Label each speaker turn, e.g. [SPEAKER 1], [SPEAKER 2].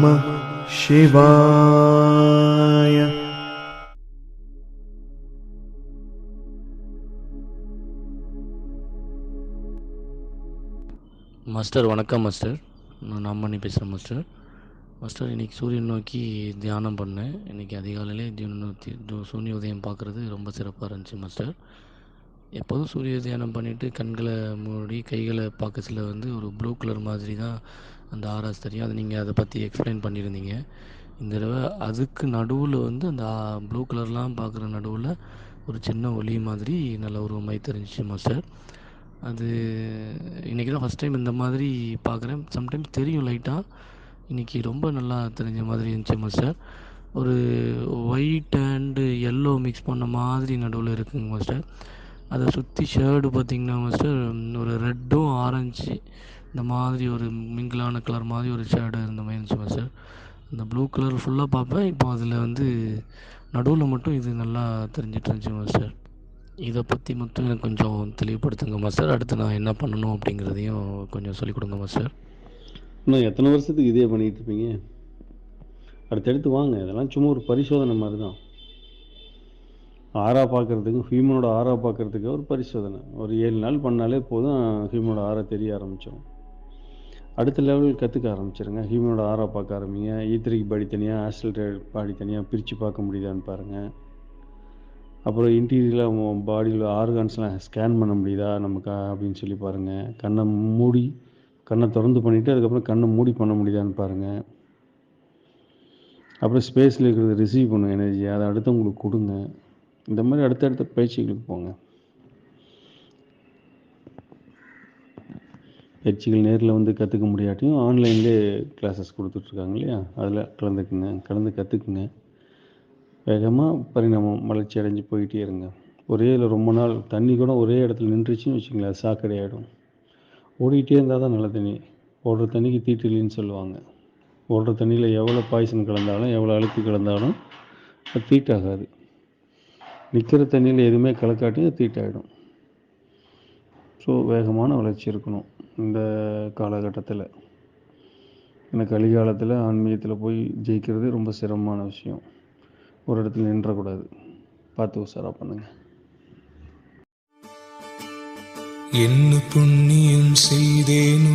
[SPEAKER 1] நம சிவாய
[SPEAKER 2] மாஸ்டர் வணக்கம் மாஸ்டர் நான் அம்மணி பேசுகிறேன் மாஸ்டர். மாஸ்டர் இன்றைக்கி சூரியன் நோக்கி தியானம் பண்ணேன். இன்றைக்கி அதிகாலையிலே நோக்கி சூரிய உதயம் பார்க்குறது ரொம்ப சிறப்பாக இருந்துச்சு மாஸ்டர். எப்போதும் சூரிய தியானம் பண்ணிவிட்டு கண்களை மூடி கைகளை பார்க்கச்சில வந்து ஒரு ப்ளூ கலர் மாதிரி தான் அந்த ஆராஸ் தெரியும். அதை நீங்கள் அதை பற்றி எக்ஸ்பிளைன் பண்ணியிருந்தீங்க. இந்த தடவை அதுக்கு நடுவில் வந்து அந்த ப்ளூ கலர்லாம் பார்க்குற நடுவில் ஒரு சின்ன ஒளி மாதிரி நல்ல உருவமாகி தெரிஞ்சிச்சு மாஸ்டர் அது இன்றைக்கி தான் ஃபஸ்ட் டைம் இந்த மாதிரி பார்க்குறேன். சம்டைம்ஸ் தெரியும் லைட்டாக இன்றைக்கி ரொம்ப நல்லா தெரிஞ்ச மாதிரி இருந்துச்சு மாஸ்டர் ஒரு ஒயிட் அண்டு எல்லோ மிக்ஸ் பண்ண மாதிரி நடுவில் இருக்குங்க மாஸ்டர் அதை சுற்றி ஷேர்டு பார்த்திங்கன்னா மாஸ்டர் ஒரு ரெட்டும் ஆரஞ்சு இந்த மாதிரி ஒரு மிங்கிளான கலர் மாதிரி ஒரு ஷேடு இருந்த மாதிரி இருந்துச்சு சார் அந்த ப்ளூ கலர் ஃபுல்லாக பார்ப்பேன். இப்போ அதில் வந்து நடுவில் மட்டும் இது நல்லா தெரிஞ்சிட்டு இருந்துச்சு சார் இதை பற்றி மட்டும் எனக்கு கொஞ்சம் தெளிவுபடுத்துங்கம்மா சார் அடுத்து நான் என்ன பண்ணணும் அப்படிங்கிறதையும் கொஞ்சம் சொல்லிக் கொடுங்கம்மா சார்
[SPEAKER 3] இன்னும் எத்தனை வருஷத்துக்கு இதே பண்ணிகிட்டு இருப்பீங்க? அடுத்தடுத்து வாங்க. இதெல்லாம் சும்மா ஒரு பரிசோதனை மாதிரி தான் ஆறா பார்க்குறதுக்கு ஹியூமனோட ஆறா பார்க்குறதுக்கு ஒரு பரிசோதனை. ஒரு ஏழு நாள் பண்ணாலே போதும் ஹியூமனோட ஆறா தெரிய ஆரம்பிச்சிடும் அடுத்த லெவல் கற்றுக்க ஆரம்பிச்சிருங்க. ஹியூமனோட ஆரோ பார்க்க ஆரம்பிங்க. ஈத்திரிக்கு பாடி தனியாக ஆஸ்ட்ரல் பாடி தனியாக பிரித்து பார்க்க முடியுதான்னு பாருங்கள் அப்புறம் இன்டீரியரில் பாடியில் ஆர்கான்ஸ்லாம் ஸ்கேன் பண்ண முடியுதா நமக்கு அப்படின்னு சொல்லி பாருங்கள் கண்ணை மூடி கண்ணை திறந்து பண்ணிவிட்டு அதுக்கப்புறம் கண்ணை மூடி பண்ண முடியுதான்னு பாருங்கள் அப்புறம் ஸ்பேஸில் இருக்கிறத ரிசீவ் பண்ணுங்கள் எனர்ஜி அதை அடுத்தவங்களுக்கு கொடுங்க. இந்த மாதிரி அடுத்தடுத்த பயிற்சிகளுக்கு போங்க. பயிற்சிகள் நேரில் வந்து கற்றுக்க முடியாட்டியும் ஆன்லைன்லேயே கிளாஸஸ் கொடுத்துட்ருக்காங்க இல்லையா அதில் கலந்துக்குங்க கலந்து கற்றுக்குங்க வேகமாக பரிணாமம் வளர்ச்சி அடைஞ்சு போயிட்டே இருங்க. ஒரே இதில் ரொம்ப நாள் தண்ணி கூட ஒரே இடத்துல நின்றுச்சுன்னு வச்சுங்களேன் சாக்கடை ஆகிடும் ஓடிக்கிட்டே இருந்தால் தான் நல்ல தண்ணி. ஓடுற தண்ணிக்கு தீட்டிலின்னு சொல்லுவாங்க. ஓடுற தண்ணியில் எவ்வளோ பாய்சன் கலந்தாலும் எவ்வளோ அழுக்கு கலந்தாலும் அது தீட்டாகாது. நிற்கிற தண்ணியில் எதுவுமே கலக்காட்டியும் தீட்டாகிடும் ஸோ வேகமான வளர்ச்சி இருக்கணும் இந்த காலகட்டத்தில். ஏன்னா கலிகாலத்தில் ஆன்மீகத்தில் போய் ஜெயிக்கிறது ரொம்ப சிரமமான விஷயம். ஒரு இடத்துல நின்றக்கூடாது. பார்த்து உஷாராக பண்ணுங்கள்
[SPEAKER 4] என்ன புண்ணியம் செய்தேனோ